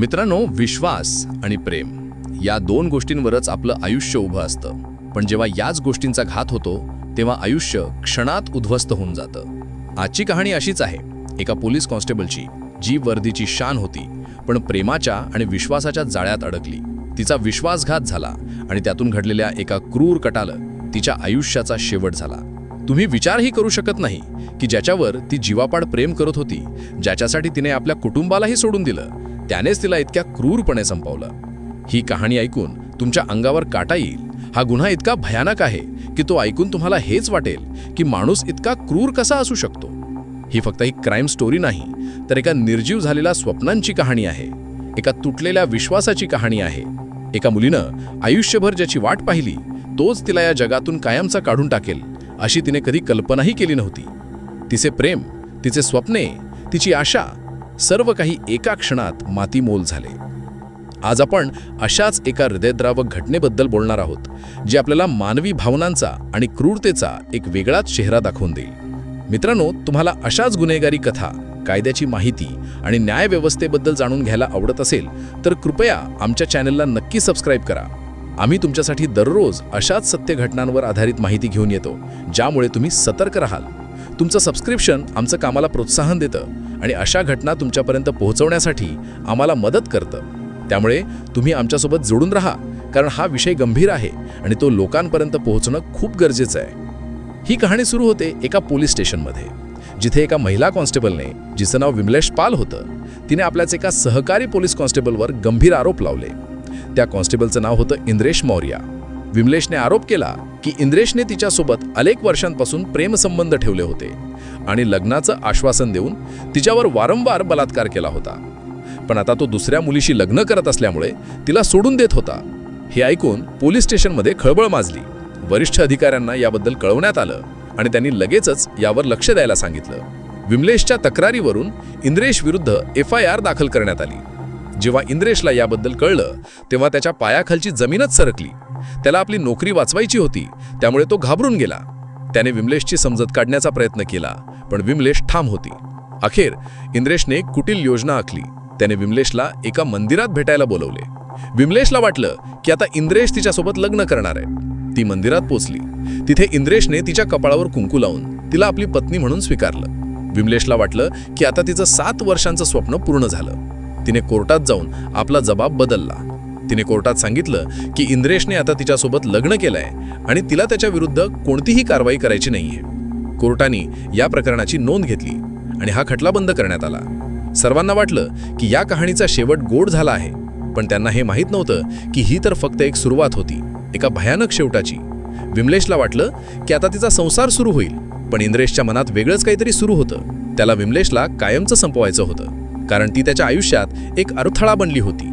मित्रांनो विश्वास आणि प्रेम या दोन गोष्टींवरच आपलं आयुष्य उभं असतं. पण जेव्हा याच गोष्टींचा घात होतो तेव्हा आयुष्य क्षणात उद्ध्वस्त होऊन जातं. आजची कहाणी अशीच आहे. एका पोलीस कॉन्स्टेबलची. जी वर्दीची शान होती पण प्रेमाच्या आणि विश्वासाच्या जाळ्यात अडकली. तिचा विश्वासघात झाला आणि त्यातून घडलेल्या एका क्रूर कटालं तिच्या आयुष्याचा शेवट झाला. तुम्ही विचारही करू शकत नाही की ज्याच्यावर ती जीवापाड प्रेम करत होती ज्याच्यासाठी तिने आपल्या कुटुंबालाही सोडून दिलं. त्यानेच तिला इतक्या क्रूरपणे संपवलं. ही कहाणी ऐकून तुमच्या अंगावर काटा येईल. हा गुन्हा इतका भयानक आहे की तो ऐकून तुम्हाला हेच वाटेल की माणूस इतका क्रूर कसा असू शकतो? ही फक्त एक क्राईम स्टोरी नाही तर एका निर्जीव झालेल्या स्वप्नांची कहाणी आहे. एका तुटलेल्या विश्वासाची कहाणी आहे. एका मुलीनं आयुष्यभर ज्याची वाट पाहिली तोच तिला या जगातून कायमचा काढून टाकेल अशी तिने कधी कल्पनाही केली नव्हती. तिचे प्रेम तिचे स्वप्ने तिची आशा सर्व काही एका क्षणात मातीमोल झाले. आज आपण अशाच एका हृदयद्रावक घटनेबद्दल बोलणार आहोत जी आपल्याला मानवी भावनांचा आणि क्रूरतेचा एक वेगळाच चेहरा दाखवून देईल. मित्रांनो तुम्हाला अशाच गुन्हेगारी कथा कायद्याची माहिती आणि न्यायव्यवस्थेबद्दल जाणून घ्यायला आवडत असेल तर कृपया आमच्या चॅनलला नक्की सबस्क्राईब करा. आम्ही तुमच्यासाठी दररोज अशाच सत्य घटनांवर आधारित माहिती घेऊन येतो ज्यामुळे तुम्ही सतर्क राहाल. तुमचं सबस्क्रिप्शन आमचं कामाला प्रोत्साहन देतं. आणि अशा घटना तुमच्यापर्यंत पोहोचवण्यासाठी आम्हाला मदत करतं. त्यामुळे तुम्ही आमच्यासोबत जोडून राहा कारण हा विषय गंभीर आहे आणि तो लोकांपर्यंत पोहोचणं खूप गरजेचं आहे. ही कहाणी सुरू होते एका पोलीस स्टेशनमध्ये जिथे एका महिला कॉन्स्टेबलने जिचं नाव विमलेश पाल होतं तिने आपल्याच एका सहकारी पोलीस कॉन्स्टेबलवर गंभीर आरोप लावले. त्या कॉन्स्टेबलचं नाव होतं इंद्रेश मौर्या. विमलेशने आरोप केला की इंद्रेशने तिच्यासोबत अनेक वर्षांपासून प्रेमसंबंध ठेवले होते आणि लग्नाचं आश्वासन देऊन तिच्यावर वारंवार बलात्कार केला होता. पण आता तो दुसऱ्या मुलीशी लग्न करत असल्यामुळे तिला सोडून देत होता. हे ऐकून पोलीस स्टेशनमध्ये खळबळ माजली. वरिष्ठ अधिकाऱ्यांना याबद्दल कळवण्यात आलं आणि त्यांनी लगेचच यावर लक्ष द्यायला सांगितलं. विमलेशच्या तक्रारीवरून इंद्रेश विरुद्ध एफ आय आर दाखल करण्यात आली. जेव्हा इंद्रेशला याबद्दल कळलं तेव्हा त्याच्या पायाखालची जमीनच सरकली. त्याला आपली नोकरी वाचवायची होती. त्यामुळे तो घाबरून गेला. त्याने विमलेशची समजत काढण्याचा प्रयत्न केला पण विमलेश ठाम होती. अखेर इंद्रेशने कुटील योजना आखली. त्याने विमलेशला एका मंदिरात भेटायला बोलवले. विमलेशला वाटलं की आता इंद्रेश तिच्यासोबत लग्न करणार आहे. ती मंदिरात पोचली. तिथे इंद्रेशने तिच्या कपाळावर कुंकू लावून तिला आपली पत्नी म्हणून स्वीकारलं. विमलेशला वाटलं की आता तिचं सात वर्षांचं स्वप्न पूर्ण झालं. तिने कोर्टात जाऊन आपला जबाब बदलला. तिने कोर्टात सांगितलं की इंद्रेशने आता तिच्यासोबत लग्न केलंय आणि तिला त्याच्या विरुद्ध कोणतीही कारवाई करायची नाहीये. कोर्टाने या प्रकरणाची नोंद घेतली आणि हा खटला बंद करण्यात आला. सर्वांना वाटलं की या कहाणीचा शेवट गोड झाला आहे पण त्यांना हे माहीत नव्हतं की ही तर फक्त एक सुरुवात होती एका भयानक शेवटाची. विमलेशला वाटलं की आता तिचा संसार सुरू होईल पण इंद्रेशच्या मनात वेगळंच काहीतरी सुरू होतं. त्याला विमलेशला कायमचं संपवायचं होतं कारण ती त्याच्या आयुष्यात एक अडथळा बनली होती.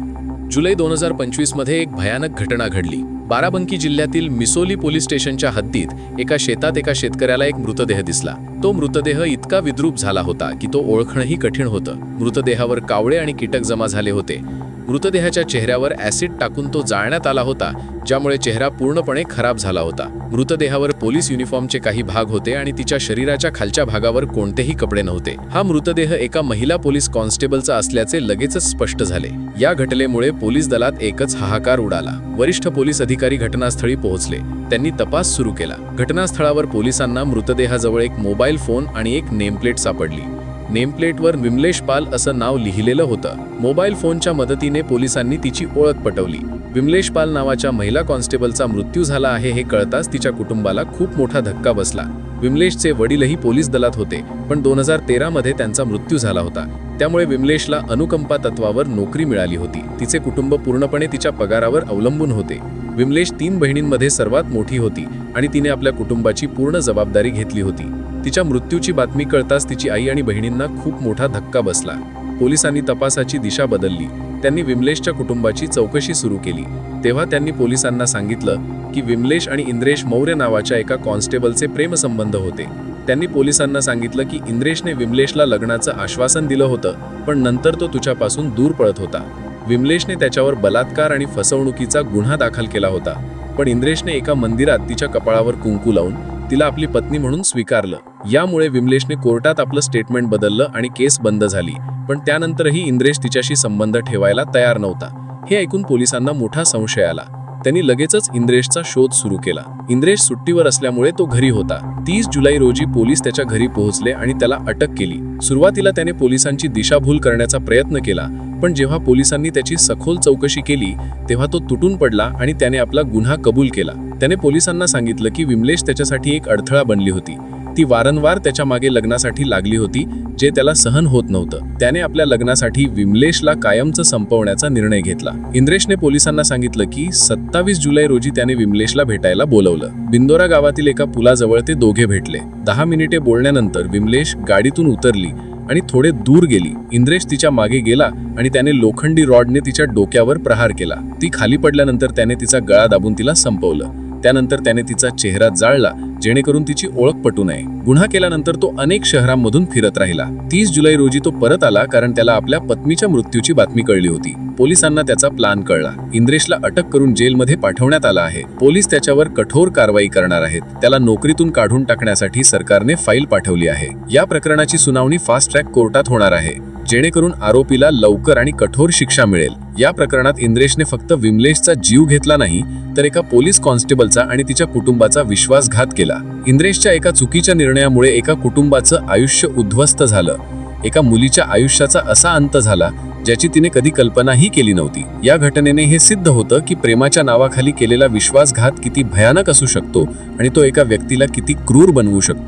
जुलै दोन हजार पंचवीसमध्ये एक भयानक घटना घडली. बाराबंकी जिल्ह्यातील मिसोली पोलीस स्टेशनच्या हद्दीत एका शेतात एका शेतकऱ्याला एक मृतदेह दिसला. तो मृतदेह इतका विद्रूप झाला होता की तो ओळखणंही कठीण होतं. मृतदेहावर कावळे आणि कीटक जमा झाले होते. मृतदेहाच्या चेहऱ्यावर ॲसिड टाकून तो जाळण्यात आला होता ज्यामुळे चेहरा पूर्णपणे खराब झाला होता. मृतदेहावर पोलीस युनिफॉर्मचे काही भाग होते आणि तिच्या शरीराच्या खालच्या भागावर कोणतेही कपडे नव्हते. हा मृतदेह एका महिला पोलीस कॉन्स्टेबलचा असल्याचे लगेचच स्पष्ट झाले. या घटनेमुळे पोलीस दलात एकच हाहाकार उडाला. वरिष्ठ पोलीस अधिकारी घटनास्थळी पोहोचले. त्यांनी तपास सुरू केला. घटनास्थळावर पोलिसांना मृतदेहाजवळ एक मोबाईल फोन आणि एक नेमप्लेट सापडली. नेमप्लेटवर विमलेश पाल असं नाव लिहिलेलं होतं. मोबाईल फोनच्या मदतीने पोलिसांनी तिची ओळख पटवली. विमलेश पाल नावाच्या महिला कॉन्स्टेबलचा मृत्यू झाला आहे हे कळताच तिच्या कुटुंबाला खूप मोठा धक्का बसला. विमलेशचे वडीलही पोलीस दलात होते पण दोन हजार तेरामध्ये त्यांचा मृत्यू झाला होता. त्यामुळे विमलेशला अनुकंपा तत्वावर नोकरी मिळाली होती. तिचे कुटुंब पूर्णपणे तिच्या पगारावर अवलंबून होते. विमलेश तीन बहिणींमध्ये सर्वात मोठी होती आणि तिने आपल्या कुटुंबाची पूर्ण जबाबदारी घेतली होती. तिच्या मृत्यूची बातमी कळताच तिची आई आणि बहिणींना खूप मोठा धक्का बसला. पोलिसांनी तपासाची दिशा बदलली. त्यांनी विमलेशच्या कुटुंबाची चौकशी सुरू केली. तेव्हा त्यांनी पोलिसांना सांगितलं की विमलेश आणि इंद्रेश मौर्य नावाच्या एका कॉन्स्टेबलचे प्रेमसंबंध होते. त्यांनी पोलिसांना सांगितलं की इंद्रेशने विमलेशला लग्नाचं आश्वासन दिलं होतं पण नंतर तो तुझ्यापासून दूर पळत होता. विमलेशने त्याच्यावर बलात्कार आणि फसवणुकीचा गुन्हा दाखल केला होता. पण इंद्रेशने एका मंदिरात तिच्या कपाळावर कुंकू लावून तिला आपली पत्नी म्हणून स्वीकारलं. यामुळे विमलेशने कोर्टात आपलं स्टेटमेंट बदललं आणि केस बंद झाली. पण त्यानंतरही इंद्रेश तिच्याशी संबंध ठेवायला तयार नव्हता. हे ऐकून पोलिसांना मोठा संशय आला. त्यांनी लगेचच इंद्रेशचा शोध सुरू केला. इंद्रेश सुट्टीवर असल्यामुळे तो घरी होता. तीस जुलै रोजी पोलीस त्याच्या घरी पोहोचले आणि त्याला अटक केली. सुरुवातीला त्याने पोलिसांची दिशाभूल करण्याचा प्रयत्न केला. पण जेव्हा पोलिसांनी त्याची सखोल चौकशी केली तेव्हा तो तुटून पडला आणि त्याने आपला गुन्हा कबूल केला. त्याने पोलिसांना सांगितलं की विमलेश त्याच्यासाठी एक अडथळा बनली होती. ती वारंवार त्याच्यामागे लग्नासाठी लागली होती जे त्याला सहन होत नव्हतं. त्याने आपल्या लग्नासाठी विमलेशला कायमचं संपवण्याचा निर्णय घेतला. इंद्रेशने पोलिसांना सांगितलं की सत्तावीस जुलै रोजी त्याने विमलेशला भेटायला बोलवलं. बिंदोरा गावातील एका पुलाजवळ ते दोघे भेटले. दहा मिनिटे बोलण्यानंतर विमलेश गाडीतून उतरली आणि थोडे दूर गेली. इंद्रेश तिच्यामागे गेला आणि त्याने लोखंडी रॉडने तिच्या डोक्यावर प्रहार केला. ती खाली पडल्यानंतर त्याने तिचा गळा दाबून तिला संपवलं. त्यानंतर त्याने तिचा चेहरा जाळला जेणेकरून तिची ओळख पटू नये. गुन्हा केल्यानंतर तो अनेक शहरांमधून फिरत राहिला. तीस जुलै रोजी तो परत आला कारण त्याला आपल्या पत्नीच्या मृत्यूची बातमी कळली होती. पोलिसांना त्याचा प्लान कळला. इंद्रेशला अटक करून जेलमध्ये पाठवण्यात आला आहे. पोलीस त्याच्यावर कठोर कारवाई करणार आहेत. त्याला नोकरीतून काढून टाकण्यासाठी सरकारने फाईल पाठवली आहे. या प्रकरणाची सुनावणी फास्ट ट्रॅक कोर्टात होणार आहे. जेणेकरून आरोपीला लवकर आणि कठोर शिक्षा मिळेल. या प्रकरणात इंद्रेशने फक्त विमलेशचा जीव घेतला नाही तर एका पोलीस कॉन्स्टेबलचा आणि तिच्या कुटुंबाचा विश्वासघात केला. इंद्रेशच्या एका चुकीच्या निर्णयामुळे एका कुटुंबाचं आयुष्य उद्ध्वस्त झालं. एका मुलीच्या आयुष्याचा असा अंत झाला ज्याची तिने कधी कल्पनाही केली नव्हती. या घटनेने हे सिद्ध होतं की प्रेमाच्या नावाखाली केलेला विश्वासघात किती भयानक असू शकतो आणि तो एका व्यक्तीला किती क्रूर बनवू शकतो.